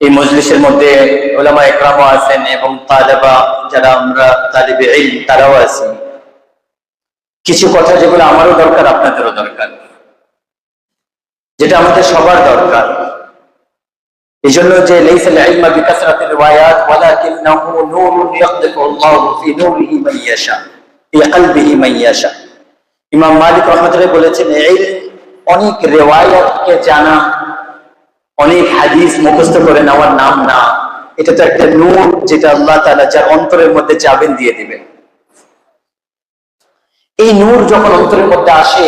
এই মজলিসের মধ্যে ওলামা একরামও আছেন। এই আমারও দরকার, আপনাদেরও দরকার। যেটা আমাদের সবার দরকার। এই জন্য যে ইমাম মালিক রহমাতুল্লাহ বলেছেন, ইলম অনেক রিওয়ায়াতকে জানা, অনেক হাদিস মুখস্থ করে নেওয়ার নাম না। এটা তো একটা নূর যেটা আল্লাহ তাআলা যার অন্তরের মধ্যে চাবেন দিয়ে দিবেন। এই নূর যখন অন্তরের মধ্যে আসে,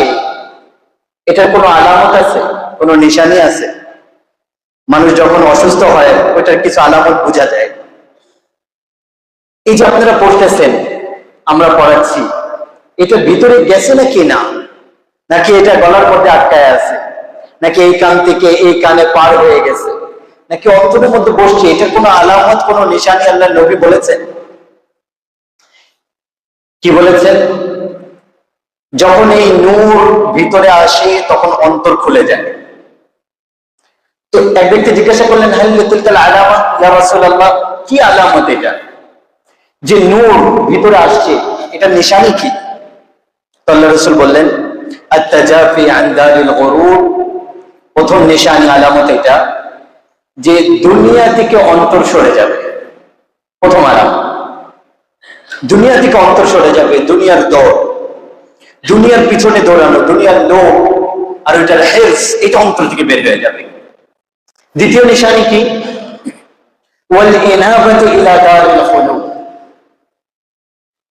এটার কোনো আলামত আছে? কোনো নিশানি আছে? মানুষ যখন অসুস্থ হয়, ওইটার কিছু আলামত বোঝা যায়। এই যে আপনারা পড়তেছেন, আমরা পড়াচ্ছি, এটা ভিতরে গেছে নাকি না? নাকি এটা গলার মধ্যে আটকায় আছে? নাকি এই কান থেকে এই কানে পার হয়ে গেছে? নাকি অন্তরের মধ্যে বসছে? এটা কোনো আলামত, কোনো নিশানি আল্লাহ নবী বলেছেন? কি বলেছেন? যখন এই নূর ভিতরে আসে, তখন অন্তর খুলে যায়। তো এক ব্যক্তি জিজ্ঞাসা করলেন হালিল আলামা ইয়া রাসূলুল্লাহ? কি আলামত এটা? যে নূর ভিতরে আসছে এটা নিশানি কি? তো আল্লাহ রাসূল বললেন প্রথম নিশানি আলামত এটা, যে দুনিয়া থেকে অন্তর সরে যাবে। প্রথম আলামত। দুনিয়া থেকে অন্তর সরে যাবে, দুনিয়ার দৌড়। দুনিয়ার পিছনে দৌড়ানো, দুনিয়ার লোক আর ওইটার হেলস এটা অন্তর থেকে বের হয়ে যাবে। দ্বিতীয় নিশানি কি?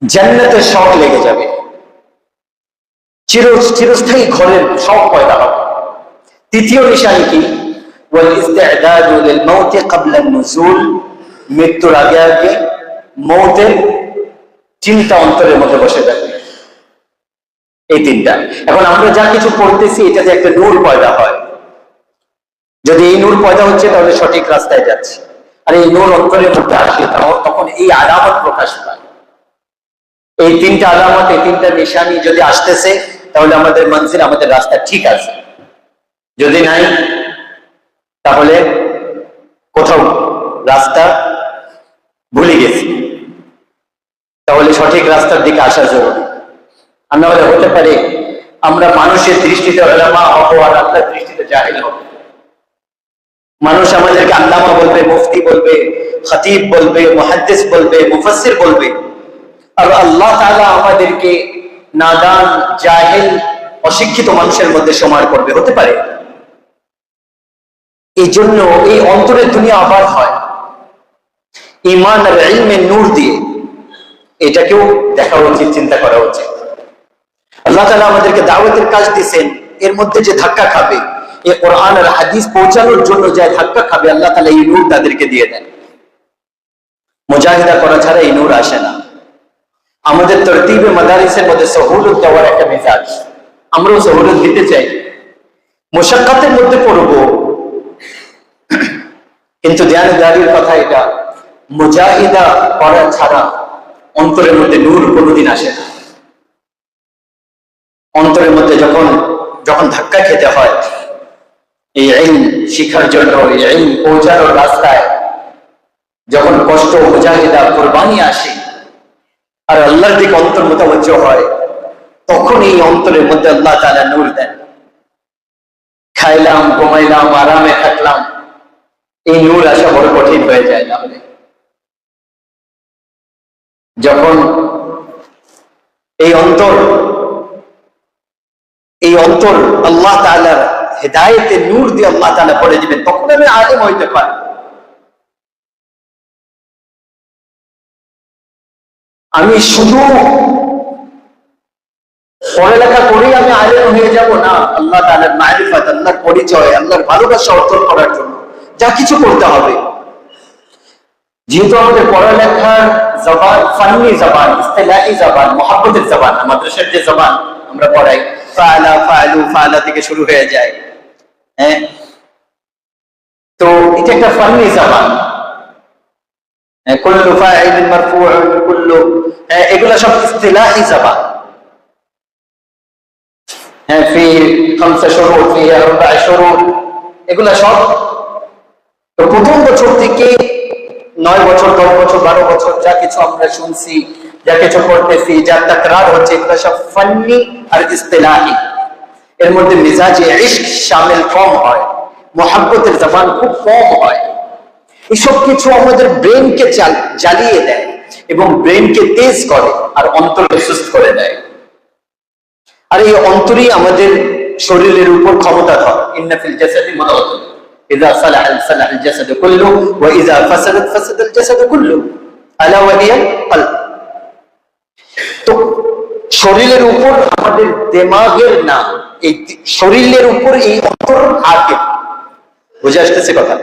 জান্নাতের শখ লেগে যাবে। চির চিরস্থায়ী ঘরের শখ পয়দা হবে। তৃতীয় নিশানি কি? মৃত্যুর আগে আগে মৌতের চিন্তা অন্তরের মধ্যে বসে যাবে এই তিনটা। এখন আমরা যা কিছু পড়তেছি, এটাতে একটা নূর পয়দা হয়। যদি এই নূর পয়দা হচ্ছে, তাহলে সঠিক রাস্তায় যাচ্ছে। আর এই নূর অন্তরের মধ্যে আসে তাও- তখন এই আলামত প্রকাশ পায়। এই তিনটা আলামত, এই তিনটা নিশানি যদি আসতেছে তাহলে আমাদের মনসিল আমাদের রাস্তা ঠিক আছে। যদি নাই, তাহলে কোথাও রাস্তা ভুলে গেছি। তাহলে সঠিক রাস্তার দিকে আসা জরুরি। আমরা বলে হতে পারে আমরা মানুষের দৃষ্টিতে ওলামা হব আর আল্লাহর দৃষ্টিতে জাহিল হব। মানুষ আমাদেরকে আল্লামা বলবে, মুফতি বলবে, খতিব বলবে, মুহাদ্দিস বলবে, মুফাসসির বলবে। আর আল্লাহ তাআলা আমাদেরকে নাদান জাহিল, অশিক্ষিত মানুষের মধ্যে সমার করবে, হতে পারে। এই জন্য এই অন্তরের দুনিয়া আবার হয়। ইমান আর ইলমের নূর দিয়ে। এটাকেও দেখা উচিত, চিন্তা করা উচিত। আল্লাহ তালা আমাদেরকে দাওয়াতের কাজ দিয়েছেন, এর মধ্যে যে ধাক্কা খাবে এ কোরআন আর হাদিস পৌঁছানোর জন্য যে ধাক্কা খাবে, আল্লাহ তালা এই নূর তাদেরকে দিয়ে দেন। মুজাহিদা করা ছাড়া এই নূর আসে না। আমাদের তরতিবে মাদারিসের মধ্যে সহুলত দেওয়ার একটা মেজাজ। আমরাও সহুলত দিতে চাই। মোশাক্কাতের মধ্যে পড়ব। কিন্তু ধ্যানদারির কথা এটা, মুজাহিদা করা ছাড়া অন্তরের মধ্যে নূর কোনোদিন আসে না। অন্তরের মধ্যে যখন যখন ধাক্কা খেতে হয়, এই আইন শিখার জন্য, এই আইন পৌঁছানোর রাস্তায় যখন কষ্ট মুজাহিদা কোরবানি আসে আর আল্লাহর দিকে অন্তর মোতাবজ্জ হয় তখন এই অন্তরের মধ্যে আল্লাহ তাআলা নূর দেন। খাইলাম, ঘুমাইলাম, আরামে থাকলাম, এই নূর আসা বড় কঠিন হয়ে যায় তাহলে। যখন এই অন্তর এই অন্তর আল্লাহ তাআলার হেদায়েতে নূর দিয়ে আল্লাহ তাআলা পড়ে দিবেন, তখন আমি আলেম হইতে পারি। আমি শুধু পড়ালেখা করেই আমি আলেম হয়ে যাব না, আল্লাহ তাআলার মারিফাত, আল্লাহর পরিচয়, আল্লাহর ভালোবাসা অর্জন করার জন্য যা কিছু করতে হবে। যেহেতু আমাদের পড়ালেখার জবান ফান্নি জবান, ইস্তেলাহি জবান, মহাব্বতের জবান, মাদ্রাসার যে জবান আমরা পড়াই ফাআলা ফাআলু ফাআলা থেকে শুরু হয়ে যায়। হ্যাঁ? তো এটা একটা ফান্নি জবান। হ্যাঁ, হ্যাঁ থেকে নয় বছর দশ বছর বারো বছর যা কিছু আমরা শুনছি যা কিছু করতেছি যা তাকরার হচ্ছে এগুলো সব ফান্নি আর ইস্তেলাহি। এর মধ্যে মিজাজে ইশক শামিল কম হয় মোহাব্বতের জবান খুব কম হয়। এসব কিছু আমাদের ব্রেনকে জ্বালিয়ে দেয় এবং ব্রেনকে তেজ করে আর অন্তরকে সুস্থ করে দেয় আর এই অন্তরই আমাদের শরীরের উপর ক্ষমতা ধর ইন্নাফিল জাসাদি মুদাওয়াতুন إذا صلح صلح الجسد كله وإذا فسدت فسد الجسد كله ألا وهي القلب তো শরীরের উপর আমাদের দেমাগের না এই শরীরের উপর এই অন্তর হাকিম বুঝে আসতেছে কথা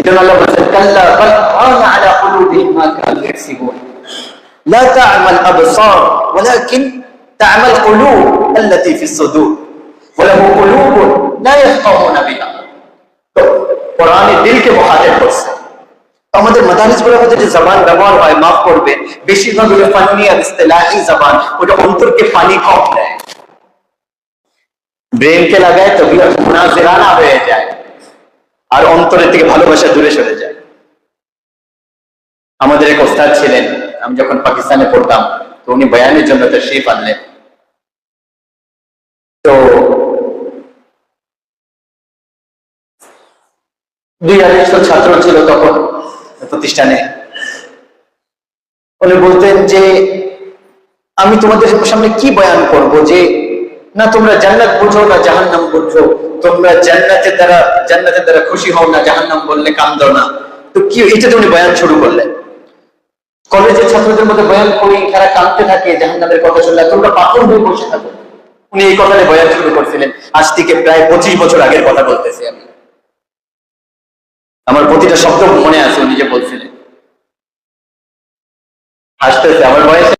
এজন্য আল্লাহ বলেছেন কাল্লা বাল আনা আলা কুলুবিহিম মা কানু ইয়াকসিবুন লা তা'মাল আবসার ওয়ালাকিন তা'মাল কুলুব আল্লাতী ফিস সুদূর ওয়ালাহু কুলুবুন লা ইয়াফকাহুনা বিহা তো কোরআনে দিলকে মুখাতিব করছে আমাদের মাদারিসগুলোর মধ্যে যে জবান ব্যবহার হয় মাফ করবে বেশিরভাগ হলো ফানি আর ইস্তেলাহি জবান ওটা অন্তরকে পানি কম দেয় ব্রেনকে লাগায় তবিয়ত মুনাজেরানা হয়ে যায় আর অন্তরের থেকে ভালোবাসা দূরে সরে যায়। আমাদের এক ওস্তাদ ছিলেন, আমি যখন পাকিস্তানে পড়তাম, তো উনি বয়ানের জন্য তশরিফ আনলেন। তো দুই আড়াইশো ছাত্র ছিল তখন প্রতিষ্ঠানে। উনি বলতেন যে, আমি তোমাদের সামনে কি বয়ান করব যে না, তোমরা জান্নাত বুঝো না, জাহান্নাম বুঝো। তোমরা জান্নাতের দ্বারা জান্নাতের দ্বারা খুশি হও না, জাহান্নাম বললে কান্দো না। তো কি এটা উনি বয়ান শুরু করলেন। কলেজের ছাত্রদের মধ্যে বয়ান করি তারা কাঁদতে থাকে, জাহান্নামের কথা শুনলে তোমরা পাথর হয়ে বসে থাকো। উনি এই কথাটা বয়ান শুরু করছিলেন। আজ থেকে প্রায় পঁচিশ বছর আগের কথা বলতেছি আমি। আমার প্রতিটা শব্দ মনে আছে, উনি যে বলছিলেন। হাসতেছে, আমার বয়সে